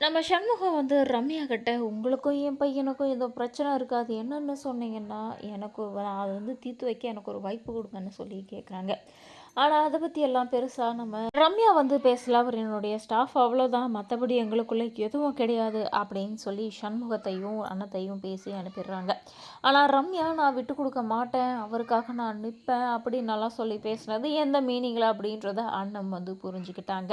நம்ம சண்முகம் வந்து ரம்யா கிட்ட உங்களுக்கும் என் பையனுக்கும் ஏதோ பிரச்சனை இருக்காது என்னென்னு சொன்னீங்கன்னா எனக்கு நான் அது வந்து தீர்த்து வைக்க எனக்கு ஒரு வாய்ப்பு கொடுங்கன்னு சொல்லி கேட்குறாங்க ஆனால் அதை பற்றி எல்லாம் பெருசாக நம்ம ரம்யா வந்து பேசல. அவர் என்னுடைய ஸ்டாஃப் அவ்வளோதான் மற்றபடி எங்களுக்குள்ளே எதுவும் கிடையாது அப்படின்னு சொல்லி சண்முகத்தையும் அன்னத்தையும் பேசி அனுப்பிடுறாங்க. ஆனால் ரம்யா நான் விட்டு கொடுக்க மாட்டேன். அவருக்காக நான் நிற்பேன் அப்படின்னு நல்லா சொல்லி பேசுனது எந்த மீனிங்கில் அப்படின்றத அண்ணன் வந்து புரிஞ்சுக்கிட்டாங்க.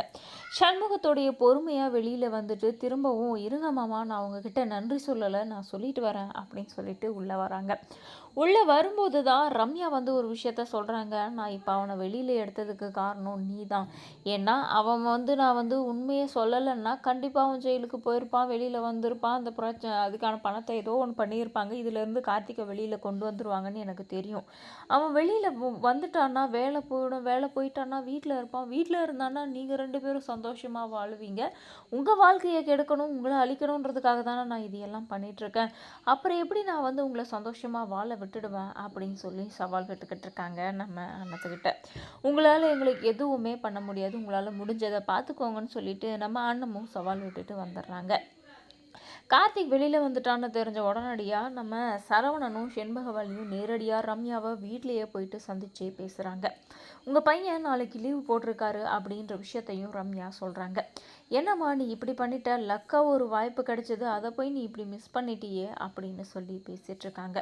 சண்முகத்துடைய பொறுமையாக வெளியில் வந்துட்டு திரும்பவும் இருங்க மாமா நான் உங்ககிட்ட நன்றி சொல்லலை. நான் சொல்லிட்டு வரேன் அப்படின்னு சொல்லிட்டு உள்ளே வராங்க. உள்ளே வரும்போது தான் ரம்யா வந்து ஒரு விஷயத்த சொல்கிறாங்க நான் இப்போ அவனை வெளியில் எடுத்ததுக்கு காரணம் நீ தான் ஏன்னா அவன் வந்து நான் வந்து உண்மையை சொல்லலைன்னா கண்டிப்பாக அவன் ஜெயிலுக்கு போயிருப்பான் வெளியில் வந்திருப்பான். அந்த பிரச்சனை அதுக்கான பணத்தை ஏதோ ஒன்று பண்ணியிருப்பாங்க. இதுலேருந்து கார்த்திகை வெளியில் கொண்டு வந்துருவாங்கன்னு எனக்கு தெரியும். அவன் வெளியில் வந்துட்டான்னா வேலை போயிடும். வேலை போயிட்டான்னா வீட்டில் இருப்பான். வீட்டில் இருந்தான்னா நீங்கள் ரெண்டு பேரும் சந்தோஷமாக வாழுவீங்க. உங்கள் வாழ்க்கையை கெடுக்கணும் உங்களை அழிக்கணுன்றதுக்காக தானே நான் இதையெல்லாம் பண்ணிகிட்ருக்கேன் அப்புறம் எப்படி நான் வந்து உங்களை சந்தோஷமாக வாழ விட்டுடுவேன் அப்படின்னு சொல்லி சவால் விட்டுக்கிட்டு இருக்காங்க நம்ம அண்ணத்துக்கிட்ட. உங்களால் எங்களுக்கு எதுவுமே பண்ண முடியாது. உங்களால் முடிஞ்சதை பார்த்துக்கோங்கன்னு சொல்லிட்டு நம்ம அண்ணமும் சவால் விட்டுட்டு வந்துடுறாங்க. கார்த்திக் வெளியில் வந்துட்டான்னு தெரிஞ்ச உடனடியாக நம்ம சரவணனும் செண்பகவல்லியும் நேரடியாக ரம்யாவை வீட்லேயே போயிட்டு சந்திச்சு பேசுகிறாங்க உங்கள் பையன் நாளைக்கு லீவ் போட்டிருக்காரு அப்படின்ற விஷயத்தையும் ரம்யா சொல்கிறாங்க என்னம்மா நீ இப்படி பண்ணிட்ட? லக்கா ஒரு வாய்ப்பு கிடைச்சது அதை போய் நீ இப்படி மிஸ் பண்ணிட்டியே அப்படின்னு சொல்லி பேசிகிட்ருக்காங்க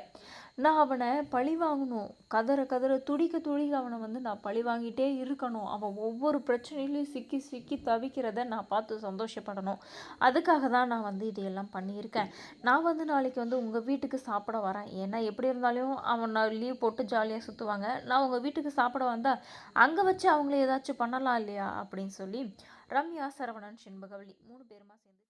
நான் அவனை பழி வாங்கணும். கதற கதற துடிக்க துடிக்க அவனை வந்து நான் பழி வாங்கிட்டே இருக்கணும். அவன் ஒவ்வொரு பிரச்சனையிலையும் சிக்கி சிக்கி தவிக்கிறத நான் பார்த்து சந்தோஷப்படணும். அதுக்காக தான் நான் வந்து இதையெல்லாம் பண்ணியிருக்கேன். நான் வந்து நாளைக்கு வந்து உங்கள் வீட்டுக்கு சாப்பிட வரேன். ஏன்னா எப்படி இருந்தாலும் அவன் நான் லீவ் போட்டு ஜாலியாக சுற்றுவாங்க நான் உங்கள் வீட்டுக்கு சாப்பிட வந்தால் அங்கே வச்சு அவங்கள ஏதாச்சும் பண்ணலாம் இல்லையா? அப்படின்னு சொல்லி ரம்யா சரவணன் செண்பகவல்லி மூணு பேருமா சேர்ந்து